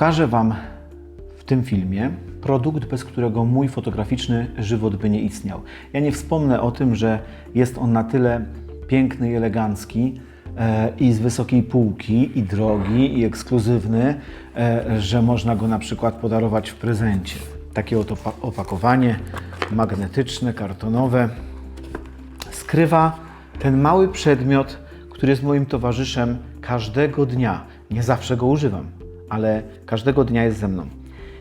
Pokażę Wam w tym filmie produkt, bez którego mój fotograficzny żywot by nie istniał. Ja nie wspomnę o tym, że jest on na tyle piękny i elegancki e, i z wysokiej półki, i drogi, i ekskluzywny, e, że można go na przykład podarować w prezencie. Takie oto pa- opakowanie magnetyczne, kartonowe skrywa ten mały przedmiot, który jest moim towarzyszem każdego dnia. Nie zawsze go używam, ale każdego dnia jest ze mną.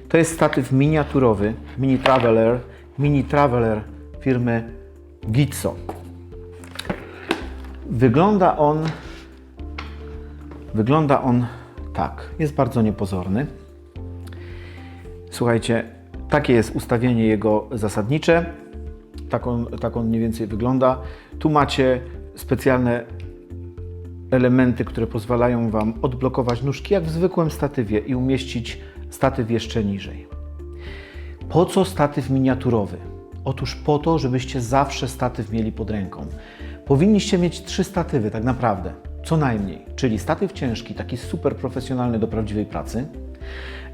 To jest statyw miniaturowy, Mini Traveler, Mini Traveler firmy Gitso. Wygląda on wygląda on tak. Jest bardzo niepozorny. Słuchajcie, takie jest ustawienie jego zasadnicze. Tak on, tak on mniej więcej wygląda. Tu macie specjalne elementy, które pozwalają Wam odblokować nóżki jak w zwykłym statywie i umieścić statyw jeszcze niżej. Po co statyw miniaturowy? Otóż po to, żebyście zawsze statyw mieli pod ręką. Powinniście mieć trzy statywy tak naprawdę, co najmniej, czyli statyw ciężki, taki super profesjonalny do prawdziwej pracy,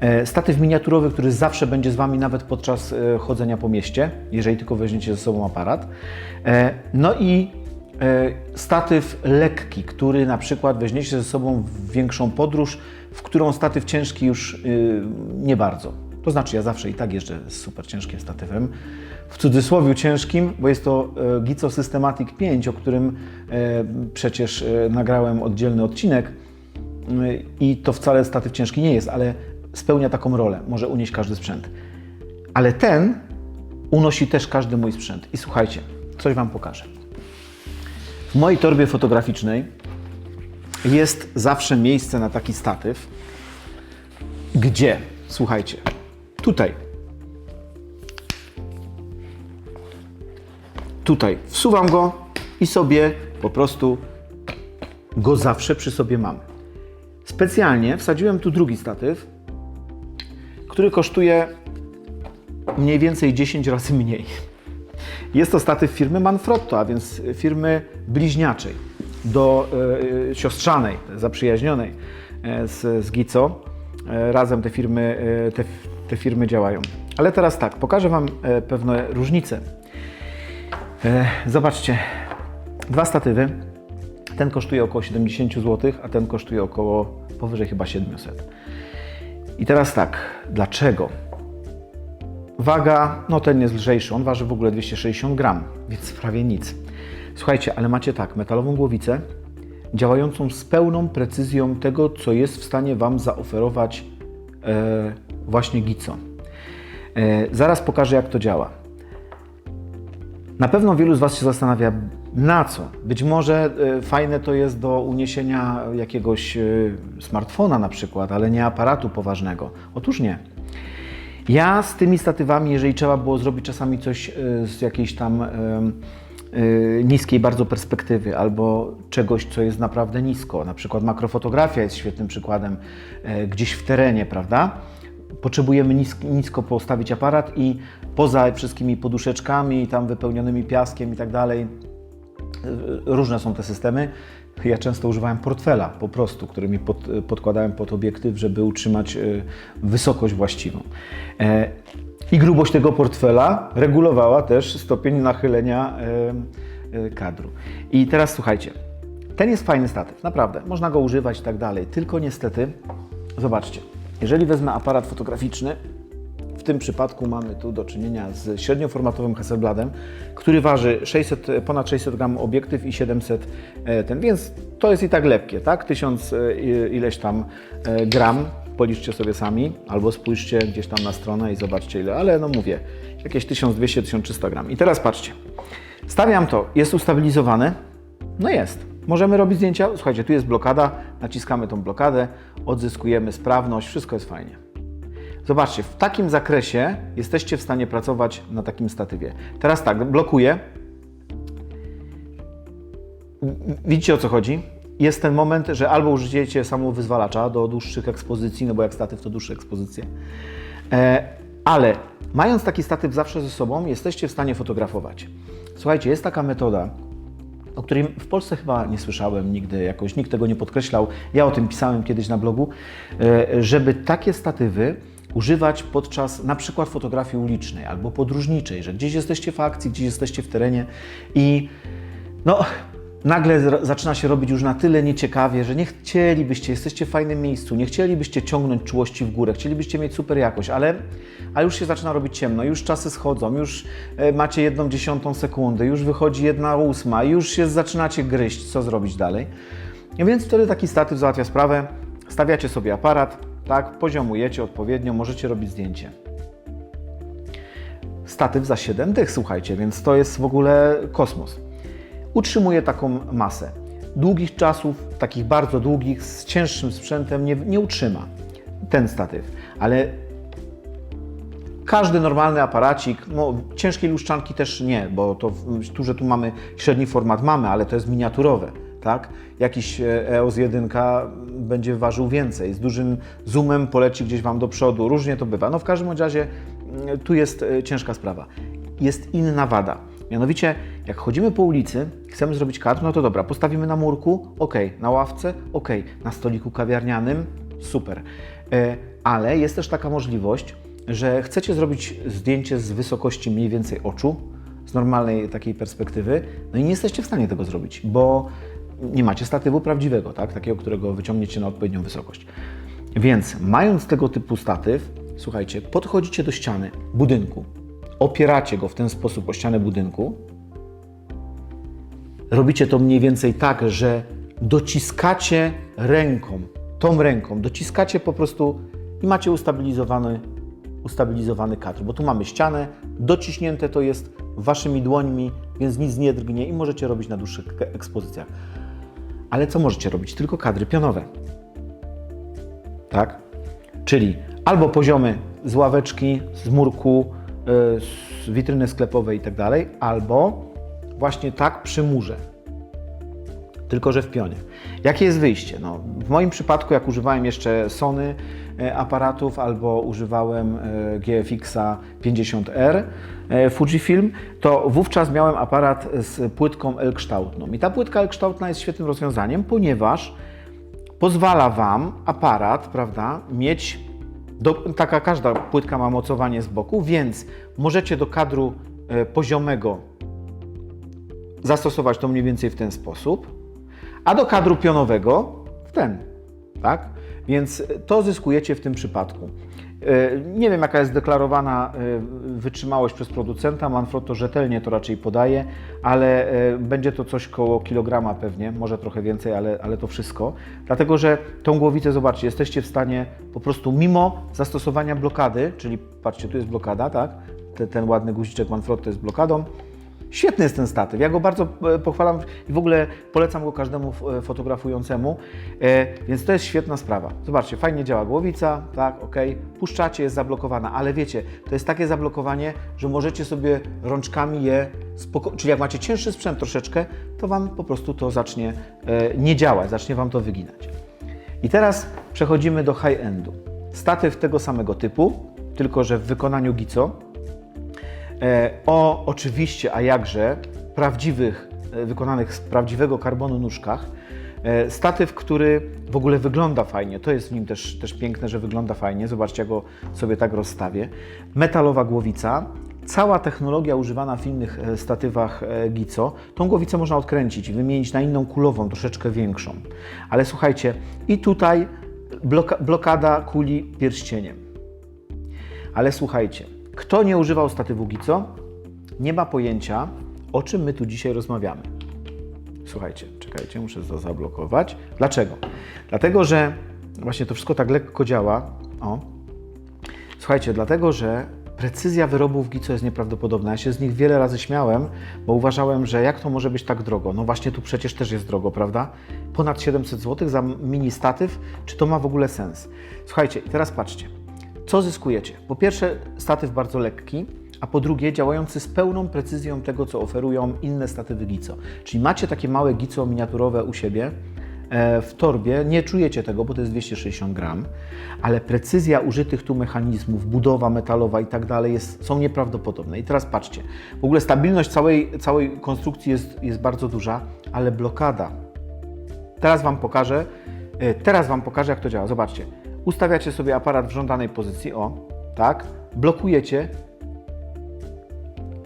e, statyw miniaturowy, który zawsze będzie z Wami nawet podczas e, chodzenia po mieście, jeżeli tylko weźmiecie ze sobą aparat, e, no i statyw lekki, który na przykład weźmiecie ze sobą w większą podróż, w którą statyw ciężki już y, nie bardzo. To znaczy, ja zawsze i tak jeżdżę z super ciężkim statywem. W cudzysłowie ciężkim, bo jest to e, Gico Systematic 5, o którym e, przecież e, nagrałem oddzielny odcinek. I to wcale statyw ciężki nie jest, ale spełnia taką rolę. Może unieść każdy sprzęt. Ale ten unosi też każdy mój sprzęt. I słuchajcie, coś Wam pokażę. W mojej torbie fotograficznej jest zawsze miejsce na taki statyw, gdzie, słuchajcie, tutaj, tutaj wsuwam go i sobie po prostu go zawsze przy sobie mam. Specjalnie wsadziłem tu drugi statyw, który kosztuje mniej więcej 10 razy mniej. Jest to statyw firmy Manfrotto, a więc firmy bliźniaczej do e, siostrzanej, zaprzyjaźnionej e, z, z Gico. E, razem te firmy, e, te, te firmy działają. Ale teraz tak, pokażę Wam e, pewne różnice. E, zobaczcie, dwa statywy. Ten kosztuje około 70 zł, a ten kosztuje około powyżej chyba 700. I teraz tak, dlaczego? Waga, no ten jest lżejszy, on waży w ogóle 260 gram, więc prawie nic. Słuchajcie, ale macie tak, metalową głowicę, działającą z pełną precyzją tego, co jest w stanie Wam zaoferować e, właśnie Gico. E, zaraz pokażę, jak to działa. Na pewno wielu z Was się zastanawia, na co? Być może e, fajne to jest do uniesienia jakiegoś e, smartfona na przykład, ale nie aparatu poważnego. Otóż nie. Ja z tymi statywami, jeżeli trzeba było zrobić czasami coś e, z jakiejś tam e, niskiej bardzo perspektywy albo czegoś, co jest naprawdę nisko, na przykład makrofotografia jest świetnym przykładem e, gdzieś w terenie, prawda? Potrzebujemy nisk, nisko postawić aparat i poza wszystkimi poduszeczkami, tam wypełnionymi piaskiem i tak dalej, różne są te systemy. Ja często używałem portfela po prostu, który mi pod, podkładałem pod obiektyw, żeby utrzymać e, wysokość właściwą. E, I grubość tego portfela regulowała też stopień nachylenia e, kadru. I teraz słuchajcie, ten jest fajny statyw, naprawdę, można go używać i tak dalej, tylko niestety, zobaczcie, jeżeli wezmę aparat fotograficzny, tym przypadku mamy tu do czynienia z średnioformatowym Hasselbladem, który waży 600, ponad 600 gram obiektyw i 700 e, ten, więc to jest i tak lekkie, tak? 1000 e, ileś tam e, gram, policzcie sobie sami, albo spójrzcie gdzieś tam na stronę i zobaczcie ile, ale no mówię, jakieś 1200-1300 gram. I teraz patrzcie, stawiam to, jest ustabilizowane, no jest. Możemy robić zdjęcia, słuchajcie, tu jest blokada, naciskamy tą blokadę, odzyskujemy sprawność, wszystko jest fajnie. Zobaczcie, w takim zakresie jesteście w stanie pracować na takim statywie. Teraz tak, blokuję. Widzicie o co chodzi? Jest ten moment, że albo użyjecie samowyzwalacza do dłuższych ekspozycji, no bo jak statyw to dłuższe ekspozycje. E, ale mając taki statyw zawsze ze sobą, jesteście w stanie fotografować. Słuchajcie, jest taka metoda, o której w Polsce chyba nie słyszałem nigdy, jakoś nikt tego nie podkreślał. Ja o tym pisałem kiedyś na blogu, e, żeby takie statywy używać podczas na przykład fotografii ulicznej albo podróżniczej, że gdzieś jesteście w akcji, gdzieś jesteście w terenie i no, nagle zaczyna się robić już na tyle nieciekawie, że nie chcielibyście, jesteście w fajnym miejscu, nie chcielibyście ciągnąć czułości w górę, chcielibyście mieć super jakość, ale, ale już się zaczyna robić ciemno, już czasy schodzą, już e, macie jedną dziesiątą sekundy, już wychodzi jedna ósma, już się zaczynacie gryźć, co zrobić dalej. Więc wtedy taki statyw załatwia sprawę, stawiacie sobie aparat, tak, poziomujecie odpowiednio, możecie robić zdjęcie statyw za 7 dych, słuchajcie, więc to jest w ogóle kosmos. Utrzymuje taką masę. Długich czasów, takich bardzo długich, z cięższym sprzętem nie, nie utrzyma ten statyw, ale każdy normalny aparacik, no ciężkiej luszczanki też nie, bo to że tu mamy średni format mamy, ale to jest miniaturowe, tak? Jakiś e, EOS 1 będzie ważył więcej, z dużym zoomem poleci gdzieś Wam do przodu, różnie to bywa. No w każdym razie mm, tu jest e, ciężka sprawa. Jest inna wada. Mianowicie, jak chodzimy po ulicy, chcemy zrobić kadr, no to dobra, postawimy na murku, ok, na ławce, ok, na stoliku kawiarnianym, super. E, Ale jest też taka możliwość, że chcecie zrobić zdjęcie z wysokości mniej więcej oczu, z normalnej takiej perspektywy, no i nie jesteście w stanie tego zrobić, bo nie macie statywu prawdziwego, tak? takiego, którego wyciągniecie na odpowiednią wysokość. Więc mając tego typu statyw, słuchajcie, podchodzicie do ściany budynku, opieracie go w ten sposób o ścianę budynku, robicie to mniej więcej tak, że dociskacie ręką, tą ręką, dociskacie po prostu i macie ustabilizowany, ustabilizowany kadr, bo tu mamy ścianę, dociśnięte to jest waszymi dłońmi, więc nic nie drgnie i możecie robić na dłuższych ekspozycjach. Ale co możecie robić? Tylko kadry pionowe. Tak? Czyli albo poziomy z ławeczki, z murku, y, z witryny sklepowej i tak albo właśnie tak przy murze. Tylko, że w pionie. Jakie jest wyjście? No, w moim przypadku, jak używałem jeszcze Sony e, aparatów albo używałem e, GFX-a 50R e, Fujifilm, to wówczas miałem aparat z płytką L-kształtną. I ta płytka L-kształtna jest świetnym rozwiązaniem, ponieważ pozwala Wam aparat, prawda, mieć, do, taka każda płytka ma mocowanie z boku, więc możecie do kadru e, poziomego zastosować to mniej więcej w ten sposób, a do kadru pionowego w ten, tak? Więc to zyskujecie w tym przypadku. E, Nie wiem, jaka jest deklarowana e, wytrzymałość przez producenta. Manfrotto rzetelnie to raczej podaje, ale e, będzie to coś koło kilograma pewnie, może trochę więcej, ale, ale to wszystko. Dlatego, że tą głowicę, zobaczcie, jesteście w stanie po prostu mimo zastosowania blokady, czyli patrzcie, tu jest blokada, tak? Te- Ten ładny guziczek Manfrotto jest blokadą. Świetny jest ten statyw. Ja go bardzo e, pochwalam i w ogóle polecam go każdemu e, fotografującemu, e, więc to jest świetna sprawa. Zobaczcie, fajnie działa głowica, tak, ok, puszczacie, jest zablokowana, ale wiecie, to jest takie zablokowanie, że możecie sobie rączkami je czyli jak macie cięższy sprzęt troszeczkę, to Wam po prostu to zacznie nie działać, zacznie Wam to wyginać. I teraz przechodzimy do high-endu. Statyw tego samego typu, tylko że w wykonaniu Gico, o oczywiście, a jakże, prawdziwych, e, wykonanych z prawdziwego karbonu nóżkach. E, Statyw, który w ogóle wygląda fajnie, to jest w nim też, też piękne, że wygląda fajnie. Zobaczcie, ja go sobie tak rozstawię. Metalowa głowica, cała technologia używana w innych e, statywach e, Gico. Tą głowicę można odkręcić i wymienić na inną kulową, troszeczkę większą. Ale słuchajcie, i tutaj bloka, blokada kuli pierścieniem. Ale słuchajcie, kto nie używał statywu Gico, nie ma pojęcia, o czym my tu dzisiaj rozmawiamy. Słuchajcie, czekajcie, muszę to zablokować. Dlaczego? Dlatego, że właśnie to wszystko tak lekko działa. O. Słuchajcie, dlatego, że precyzja wyrobów Gico jest nieprawdopodobna. Ja się z nich wiele razy śmiałem, bo uważałem, że jak to może być tak drogo? No właśnie tu przecież też jest drogo, prawda? Ponad 700 zł za mini statyw. Czy to ma w ogóle sens? Słuchajcie, teraz patrzcie. Co zyskujecie? Po pierwsze, statyw bardzo lekki, a po drugie, działający z pełną precyzją tego, co oferują inne statywy Gico. Czyli macie takie małe Gico miniaturowe u siebie, e, w torbie. Nie czujecie tego, bo to jest 260 gram, ale precyzja użytych tu mechanizmów, budowa metalowa i tak dalej są nieprawdopodobne. I teraz patrzcie, w ogóle stabilność całej, całej konstrukcji jest, jest bardzo duża, ale blokada. Teraz Wam pokażę, e, teraz Wam pokażę, jak to działa. Zobaczcie, ustawiacie sobie aparat w żądanej pozycji, o, tak, blokujecie,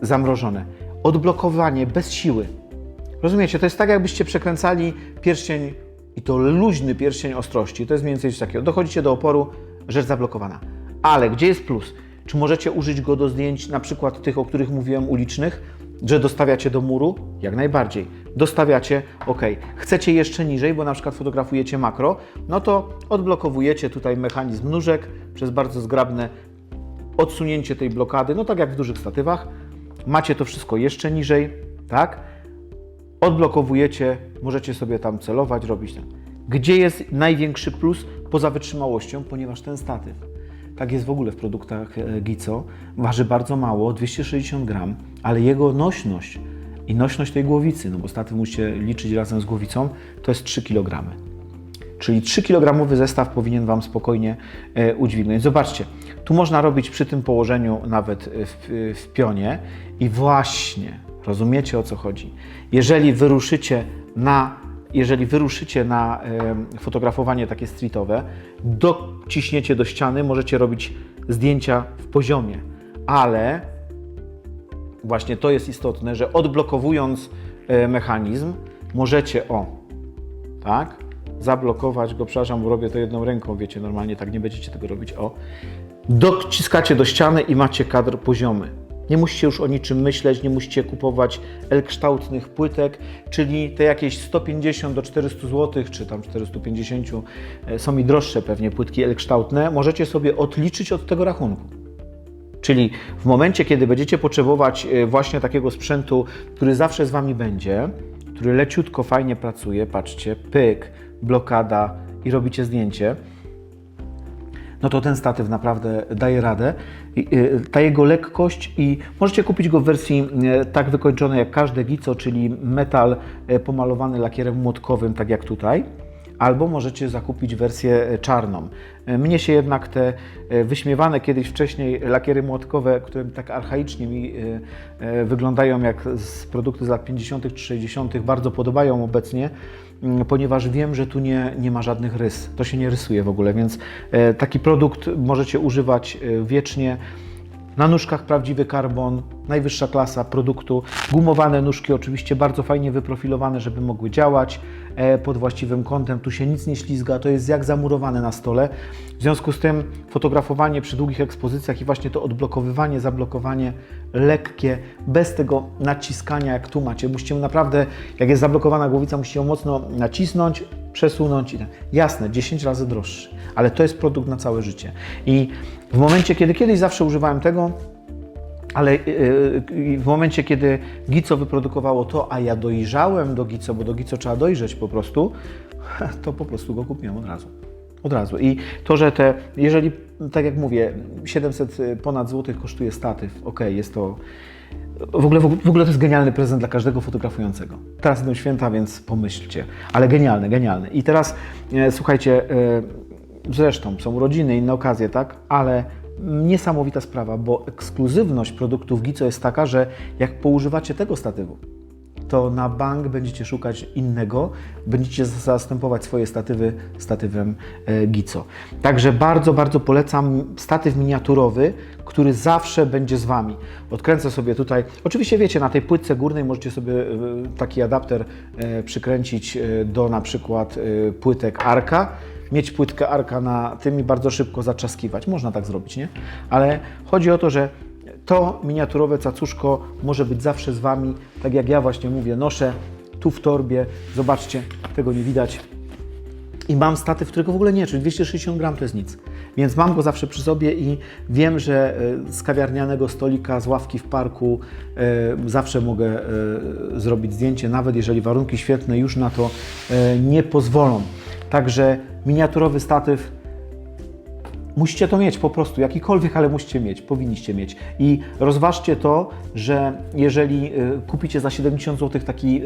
zamrożone. Odblokowanie bez siły. Rozumiecie? To jest tak, jakbyście przekręcali pierścień i to luźny pierścień ostrości. To jest mniej więcej coś takiego. Dochodzicie do oporu, rzecz zablokowana. Ale gdzie jest plus? Czy możecie użyć go do zdjęć, na przykład tych, o których mówiłem, ulicznych, że dostawiacie do muru? Jak najbardziej. Dostawiacie, ok. Chcecie jeszcze niżej, bo na przykład fotografujecie makro, no to odblokowujecie tutaj mechanizm nóżek przez bardzo zgrabne odsunięcie tej blokady, no tak jak w dużych statywach. Macie to wszystko jeszcze niżej, tak? Odblokowujecie, możecie sobie tam celować, robić ten. Gdzie jest największy plus poza wytrzymałością, ponieważ ten statyw, tak jest w ogóle w produktach e, Gico, waży bardzo mało, 260 gram, ale jego nośność i nośność tej głowicy, no bo statyw musicie liczyć razem z głowicą, to jest 3 kg. Czyli 3 kg zestaw powinien Wam spokojnie e, udźwignąć. Zobaczcie, tu można robić przy tym położeniu nawet e, w, w pionie i właśnie, rozumiecie o co chodzi. Jeżeli wyruszycie na, jeżeli wyruszycie na e, fotografowanie takie streetowe, dociśniecie do ściany, możecie robić zdjęcia w poziomie, ale właśnie to jest istotne, że odblokowując e, mechanizm, możecie o, tak, zablokować go, przepraszam, robię to jedną ręką, wiecie, normalnie tak nie będziecie tego robić, o, dociskacie do ściany i macie kadr poziomy. Nie musicie już o niczym myśleć, nie musicie kupować L-kształtnych płytek, czyli te jakieś 150 do 400 zł, czy tam 450, e, są i droższe pewnie płytki L-kształtne, możecie sobie odliczyć od tego rachunku. Czyli w momencie, kiedy będziecie potrzebować e, właśnie takiego sprzętu, który zawsze z Wami będzie, który leciutko, fajnie pracuje, patrzcie, pyk, blokada i robicie zdjęcie, no to ten statyw naprawdę daje radę. Y, Ta jego lekkość i możecie kupić go w wersji y, tak wykończonej jak każde gico, czyli metal pomalowany lakierem młotkowym, tak jak tutaj. Albo możecie zakupić wersję czarną. Mnie się jednak te wyśmiewane kiedyś wcześniej lakiery młotkowe, które tak archaicznie mi wyglądają jak z produkty z lat 50. czy 60., bardzo podobają obecnie mm, ponieważ wiem, że tu nie, nie ma żadnych rys. To się nie rysuje w ogóle, więc e, taki produkt możecie używać e, wiecznie. Na nóżkach prawdziwy karbon, najwyższa klasa produktu. Gumowane nóżki oczywiście bardzo fajnie wyprofilowane, żeby mogły działać e, pod właściwym kątem. Tu się nic nie ślizga, to jest jak zamurowane na stole. W związku z tym fotografowanie przy długich ekspozycjach i właśnie to odblokowywanie, zablokowanie lekkie, bez tego naciskania jak tu macie. Musicie naprawdę, jak jest zablokowana głowica, musicie ją mocno nacisnąć, przesunąć. i tak. Jasne, 10 razy droższy, ale to jest produkt na całe życie. I w momencie, kiedy kiedyś zawsze używałem tego, ale yy, w momencie, kiedy Gico wyprodukowało to, a ja dojrzałem do Gico, bo do Gico trzeba dojrzeć po prostu, to po prostu go kupiłem od razu. Od razu. I to, że te, jeżeli, tak jak mówię, 700 ponad złotych kosztuje statyw, ok, jest to. W ogóle, w ogóle to jest genialny prezent dla każdego fotografującego. Teraz idą święta, więc pomyślcie. Ale genialny, genialny. I teraz e, słuchajcie, e, zresztą są urodziny, inne okazje, tak? Ale niesamowita sprawa, bo ekskluzywność produktów Gico jest taka, że jak poużywacie tego statywu, to na bank będziecie szukać innego, będziecie zastępować swoje statywy statywem e, Gico. Także bardzo, bardzo polecam statyw miniaturowy, który zawsze będzie z Wami. Odkręcę sobie tutaj, oczywiście wiecie, na tej płytce górnej możecie sobie e, taki adapter e, przykręcić do na przykład płytek Arka, mieć płytkę Arka na tym i bardzo szybko zaczaskiwać. Można tak zrobić, nie? Ale chodzi o to, że to miniaturowe cacuszko może być zawsze z Wami, tak jak ja właśnie mówię, noszę tu w torbie, zobaczcie, tego nie widać. I mam statyw, którego w ogóle nie, czyli 260 gram to jest nic. Więc mam go zawsze przy sobie i wiem, że e, z kawiarnianego stolika, z ławki w parku e, zawsze mogę e, zrobić zdjęcie, nawet jeżeli warunki świetne już na to nie pozwolą. Także miniaturowy statyw Musicie to mieć po prostu, jakikolwiek, ale musicie mieć, powinniście mieć. I rozważcie to, że jeżeli y, kupicie za 70 zł taki,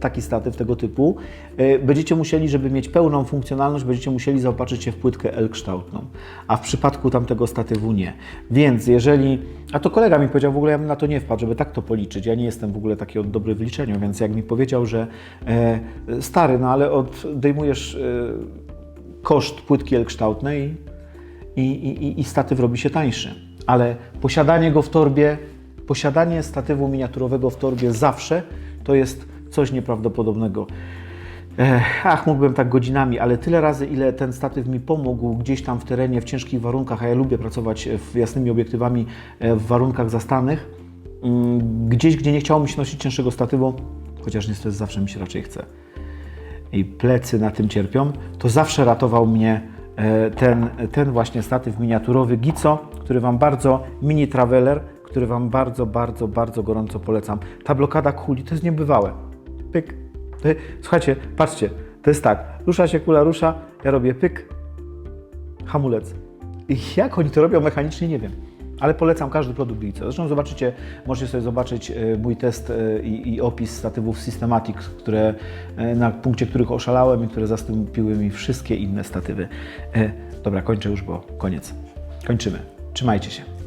taki statyw tego typu, y, będziecie musieli, żeby mieć pełną funkcjonalność, będziecie musieli zaopatrzyć się w płytkę L-kształtną, a w przypadku tamtego statywu nie. Więc jeżeli, a to kolega mi powiedział, w ogóle ja bym na to nie wpadł, żeby tak to policzyć, ja nie jestem w ogóle taki od dobry w liczeniu, więc jak mi powiedział, że e, stary, no ale odejmujesz e, koszt płytki L-kształtnej i, i, i statyw robi się tańszy. Ale posiadanie go w torbie, posiadanie statywu miniaturowego w torbie zawsze to jest coś nieprawdopodobnego. Ach, mógłbym tak godzinami, ale tyle razy, ile ten statyw mi pomógł gdzieś tam w terenie, w ciężkich warunkach, a ja lubię pracować w jasnymi obiektywami e, w warunkach zastanych, mm, gdzieś, gdzie nie chciało mi się nosić cięższego statywu, chociaż niestety zawsze mi się raczej chce i plecy na tym cierpią, to zawsze ratował mnie e, ten, ten właśnie statyw miniaturowy Gico, który Wam bardzo, mini traveler, który Wam bardzo, bardzo, bardzo gorąco polecam. Ta blokada kuli to jest niebywałe. Pyk. To, słuchajcie, patrzcie, to jest tak, rusza się kula, rusza, ja robię pyk, hamulec. I jak oni to robią mechanicznie, nie wiem. Ale polecam każdy produkt Glico. Zresztą zobaczycie, możecie sobie zobaczyć e, mój test e, i, i opis statywów Systematic, które, e, na punkcie których oszalałem i które zastąpiły mi wszystkie inne statywy. Dobra, kończę już, bo koniec. Kończymy. Trzymajcie się.